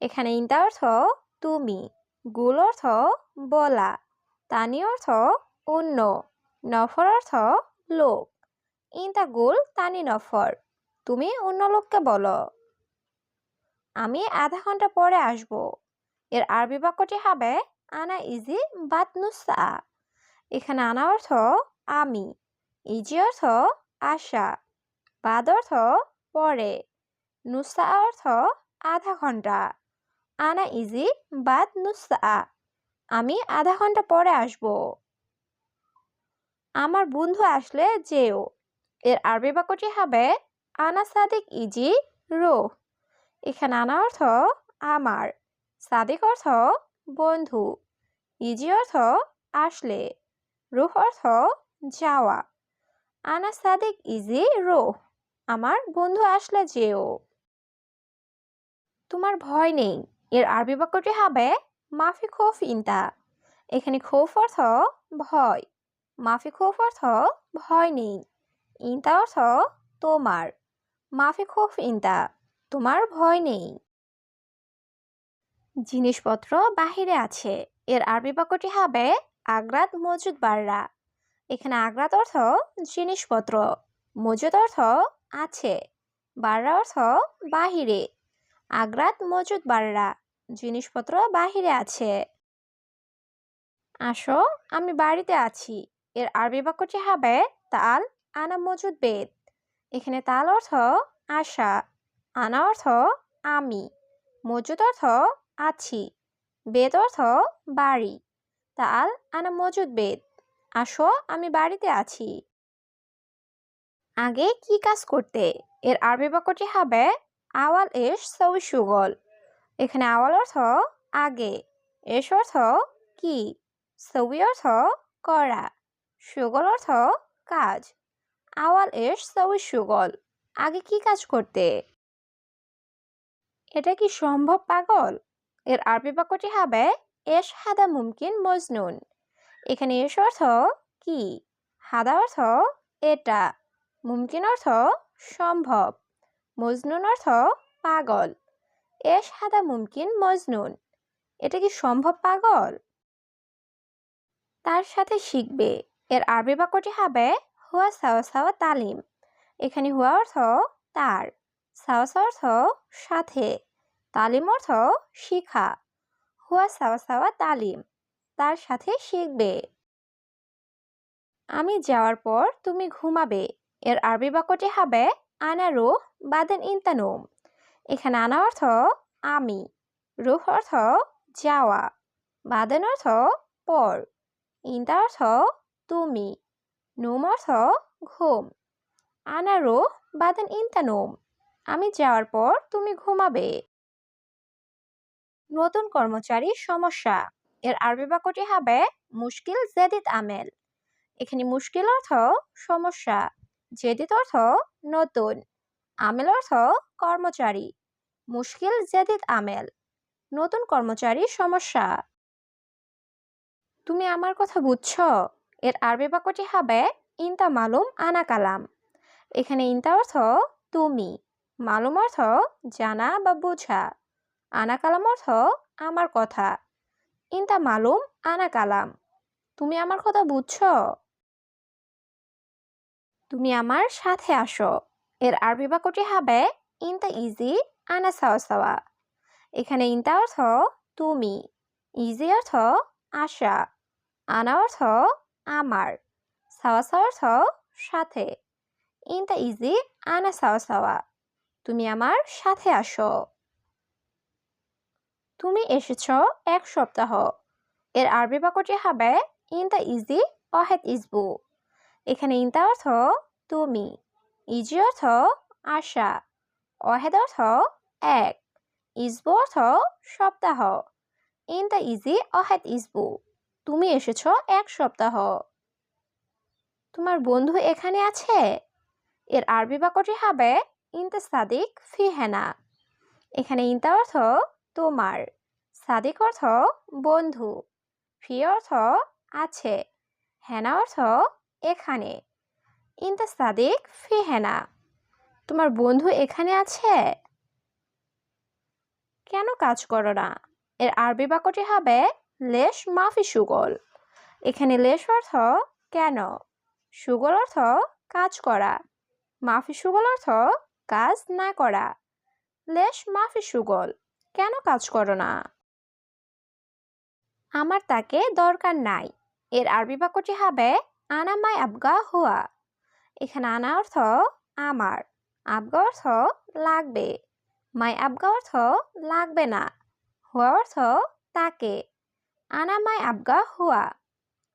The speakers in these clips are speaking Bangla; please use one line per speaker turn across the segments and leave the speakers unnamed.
এখানে ইন্তা অর্থ তুমি, গুল অর্থ বলা, তানি অর্থ অন্য, নফর অর্থ লোক। ইন্তা গুল, তানি নফর, তুমি অন্য লোককে বলো। আমি আধা ঘণ্টা পরে আসব। এর আরবি বাক্যটি হবে, আনা ইজি বাত নুসা এখানে আনা অর্থ, আমি। ইজি অর্থ, আশা। বাদ অর্থ, পরে। নুসা অর্থ, আধা ঘণ্টা। আনা ইজি বাদ নুসা আমি আধা ঘণ্টা পরে আসব। আমার বন্ধু আসলে যেও। এর আরবি বাক্যটি হবে, আনা সাদিক ইজি রো। এখানে আনা অর্থ, আমার। সাদিক অর্থ, বন্ধু। ইজি অর্থ, আসলে। রুহ অর্থ, যাওয়া। আনা সাদিক ইজি রো। আমার বন্ধু আসলে যেও। তোমার ভয় নেই। এর আরবি বাক্যটি হবে মাফি খোফ ইন্তা এখানে খোফ অর্থ ভয়। মাফি খোফ অর্থ ভয় নেই। ইন্তা অর্থ তোমার। মাফি খোফ ইন্তা তোমার ভয় নেই। জিনিসপত্র বাহিরে আছে। এর আরবি বাক্যটি হবে আগ্রাত মজুদ বাররা। এখানে আগ্রাত অর্থ জিনিসপত্র, মজুদ অর্থ আছে। বাররা অর্থ বাহিরে। আগ্রাত মজুদ বাররা। জিনিসপত্র বাহিরে আছে। আসো, আমি বাড়িতে আছি। এর আরবি বাক্যটি হবে তাল, আনা মজুদ বেদ। এখানে তাল অর্থ আশা, আনা অর্থ আমি, মজুদ অর্থ আছি, বেদ অর্থ বাড়ি, তাল, আনা মজুদ বেদ। আসো, আমি বাড়িতে আছি। আগে কি কাজ করতে? এর আরবি বাক্যটি হবে আওয়াল এস সবই সুগল এখানে আওয়াল অর্থ আগে, এস অর্থ কি সবই অর্থ করা, সুগল অর্থ কাজ। আওয়াল, এস সবই সুগল। আগে কি কাজ করতে? এটা কি সম্ভব, পাগল? এর আরবি বাক্যটি হবে, এস হাদা মুমকিন মজনুন। এখানে এস অর্থ কি? হাদা অর্থ এটা। মুমকিন অর্থ সম্ভব। মজনুন অর্থ পাগল। এস হাদা মুমকিন মজনুন। এটা কি সম্ভব, পাগল? তার সাথে শিখবে। এর আরবি বাক্যটি হবে, হুয়া সাওয়া সাওয়া তালিম। এখানে হুয়া অর্থ তার সাওয়া অর্থ সাথে, তালিম অর্থ শিখা। হুয়া সাওয়া সাওয়া তালিম, তার সাথে শিখবে। আমি যাওয়ার পর তুমি ঘুমাবে। এর আরবি বাক্যটি হবে, আনা রুহ বাদেন ইন্তানুম। এখানে আনা অর্থ আমি। রুহ অর্থ যাওয়া। বাদেন অর্থ পর। ইন্তা অর্থ তুমি। নুম অর্থ ঘুম। আনা রুহ বাদেন ইন্তানুম আমি যাওয়ার পর তুমি ঘুমাবে। নতুন কর্মচারী সমস্যা। এর আরবি বাক্যটি হবে মুশকিল জেদিদ আমেল। এখানে মুশকিল অর্থ সমস্যা। জেদিদ অর্থ নতুন। আমেল অর্থ কর্মচারী। মুশকিল জেদিদ আমেল, নতুন কর্মচারী সমস্যা। তুমি আমার কথা বুঝছ? এর আরবি বাক্যটি হবে ইনতা মালুম আনা কালাম। এখানে ইনতা অর্থ তুমি, মালুম অর্থ জানা বা বোঝা। আনা কালাম অর্থ আমার কথা। ইনতা মালুম আনা কালাম। তুমি আমার কথা বুঝছ? তুমি আমার সাথে আসো। এর আরবি বাক্যটি হবে ইনতা ইজি আনা সাওয়া সাওয়া এখানে ইনতা অর্থ তুমি ইজি অর্থ আশা আনা অর্থ আমার সাওয়া সাওয়া অর্থ সাথে। ইনতা ইজি আনা সাওয়া সাওয়া তুমি আমার সাথে আসো। তুমি এসেছ এক সপ্তাহ। এর আরবি বাক্যটি হবে ইনতা ইজি অহেদ ইজবু এখানে ইনতা অর্থ তুমি ইজি অর্থ আশা। অহেদ অর্থ এক ইসবু অর্থ সপ্তাহ ইনতা ইজি অহেদ ইসবু। তুমি এসেছ এক সপ্তাহ। তোমার বন্ধু এখানে আছে? এর আরবি বাক্যটি হবে ইনতা সাদিক ফি হেনা। এখানে ইনতা অর্থ, তোমার। সাদিক অর্থ, বন্ধু। ফি অর্থ, আছে। হেনা অর্থ, এখানে। ইনতা সাদিক ফি হেনা। তোমার বন্ধু এখানে আছে? কেন কাজ করো না? এর আরবি বাক্যটি হবে, লেশ মাফি সুগল। এখানে লেশ অর্থ, কেন? সুগল অর্থ, কাজ করা। মাফি সুগল অর্থ, কাজ না করা। লেশ মাফি সুগল। কেন কাজ করো না? আমার তাকে দরকার নাই। এর আরবি বাক্যটি হবে, আনা মাই আবগা হুয়া। এখানে আনা অর্থ, আমার। আবগা অর্থ, লাগবে। মাই আবগা অর্থ লাগবে না হুয়া অর্থ তাকে। আনা মাই আবগা হুয়া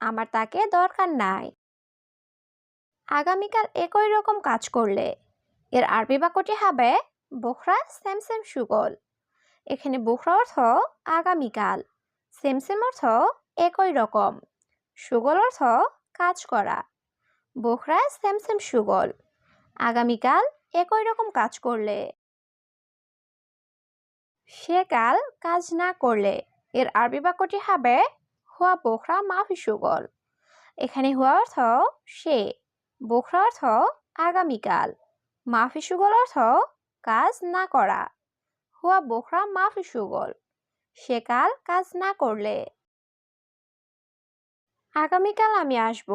আমার তাকে দরকার নাই। আগামীকাল একই রকম কাজ করলে এর আরবি বাক্যটি হবে বোখরা সেম সেম সুগল এখানে বোখরা অর্থ আগামীকাল সেম সেম অর্থ একই রকম সুগল অর্থ কাজ করা বোখরা সেম সেম সুগল আগামীকাল একই রকম কাজ করলে সে কাল কাজ না করলে এর আরবি বাক্যটি হবে, হুয়া বোখরা মাফি সুগল। এখানে হুয়া অর্থ সে, বোখরা অর্থ আগামীকাল। মাফি সুগল অর্থ কাজ না করা। হুয়া বোখরা মাফি সুগল সে কাল কাজ না করলে। আগামীকাল আমি আসব।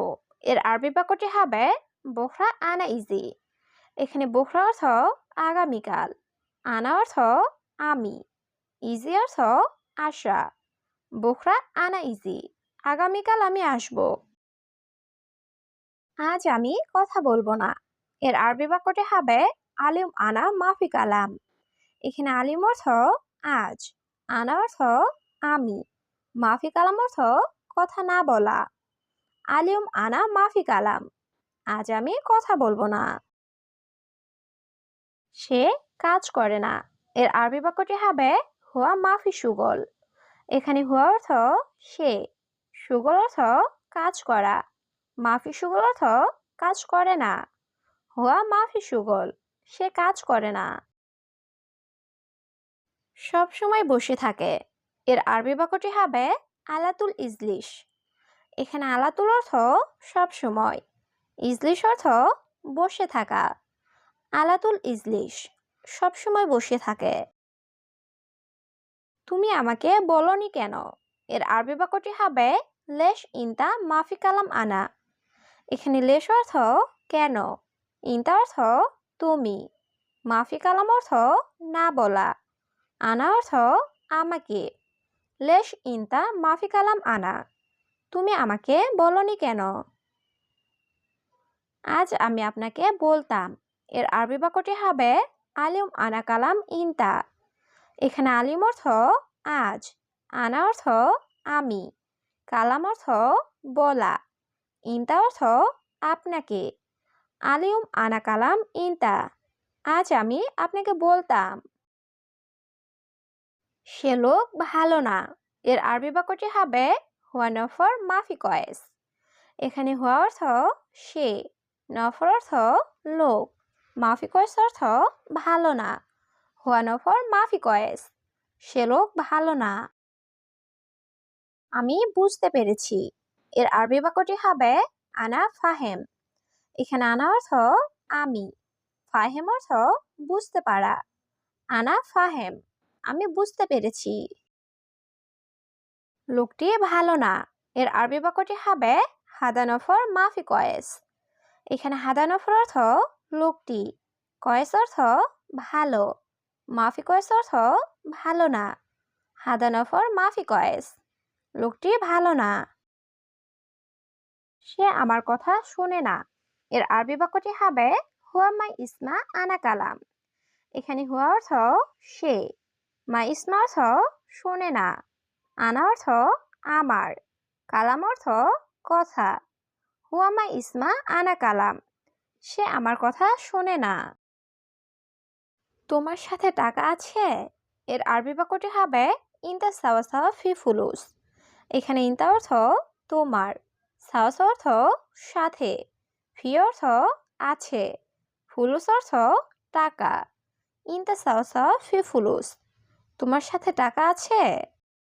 এর আরবি বাক্যটি হবে, বোখরা আনা ইজি। এখানে বোখরা অর্থ আগামীকাল, আনা অর্থ আমি। ইজি অর্থ আশা বোখরা আনা ইজি আগামীকাল আমি আসব আজ আমি কথা বলব না এর আরবি বাক্যটি হবে আলিম আনা মাফি কালাম এখানে আলিম অর্থ আজ আনা অর্থ আমি মাফি কালাম অর্থ কথা না বলা আলিম আনা মাফি কালাম আজ আমি কথা বলব না সে কাজ করে না এর আরবি বাক্যটি হবে হুয়া মাফি সুগল। এখানে হুয়া অর্থ সে, সুগল অর্থ কাজ করা। মাফি সুগল অর্থ কাজ করে না। হুয়া মাফি সুগল, সে কাজ করে না। সব সময় বসে থাকে। এর আরবি বাক্যটি হবে আলাতুল ইজলিশ। এখানে আলাতুল অর্থ সব সময়, ইজলিশ অর্থ বসে থাকা। আলাতুল ইজলিশ সব সময় বসে থাকে। তুমি আমাকে বলনি কেন? এর আরবি বাক্যটি হবে, লেশ ইনতা মাফি কালাম আনা। এখানে লেশ অর্থ, কেন? ইনতা অর্থ, তুমি। মাফি কালাম অর্থ, না বলা। আনা অর্থ, আমাকে। লেশ ইনতা মাফি কালাম আনা। তুমি আমাকে বলনি কেন? আজ আমি আপনাকে বলতাম। এর আরবি বাক্যটি হবে, আলিম আনা কালাম ইনতা। এখানে আলিম অর্থ আজ, আনা অর্থ আমি, কালাম অর্থ বলা, ইনতা অর্থ আপনাকে, আলিম আনা কালাম ইনতা, আজ আমি আপনাকে বলতাম। সে লোক ভালো না, এর আরবি বাক্যটি হবে হুয়া নফর মাফি কয়েস, এখানে হুয়া অর্থ সে, নফর অর্থ লোক, মাফি কয়েস অর্থ ভালো না। হুয়া নফর মাফি কয়েস সে লোক ভালো না। আমি বুঝতে পেরেছি। এর আরবি বাক্যটি হবে, আনা ফাহেম এখানে আনা অর্থ, আমি ফাহেম অর্থ, বুঝতে পারা আনা ফাহেম আমি বুঝতে পেরেছি। লোকটি ভালো না। এর আরবি বাক্যটি হবে হাদানফর মাফি কয়েস এখানে হাদানফর অর্থ, লোকটি কয়েস অর্থ, ভালো মাফি কয়েস অর্থ ভালো না। হাদানফর মাফি কয়েস। লোকটি ভালো না। সে আমার কথা শোনে না। এর আরবি বাক্যটি হবে, হুয়া মাই ইসমা আনা কালাম। এখানে হুয়া অর্থ সে। মা ইসমা অর্থ শোনে না। আনা অর্থ আমার। কালাম অর্থ কথা। হুয়া মাই ইসমা আনা কালাম। সে আমার কথা শোনে না। তোমার সাথে টাকা আছে? এর আরবি বাক্যটি হবে ইন্দা সাওয়া সাওয়া ফি ফুলুস। এখানে ইনতা অর্থ, তোমার। সাওয়াস অর্থ, সাথে। ফি অর্থ, আছে। ফুলুস অর্থ, টাকা। ইন্দা সাওয়া সাওয়া ফি ফুলুস। তোমার সাথে টাকা আছে?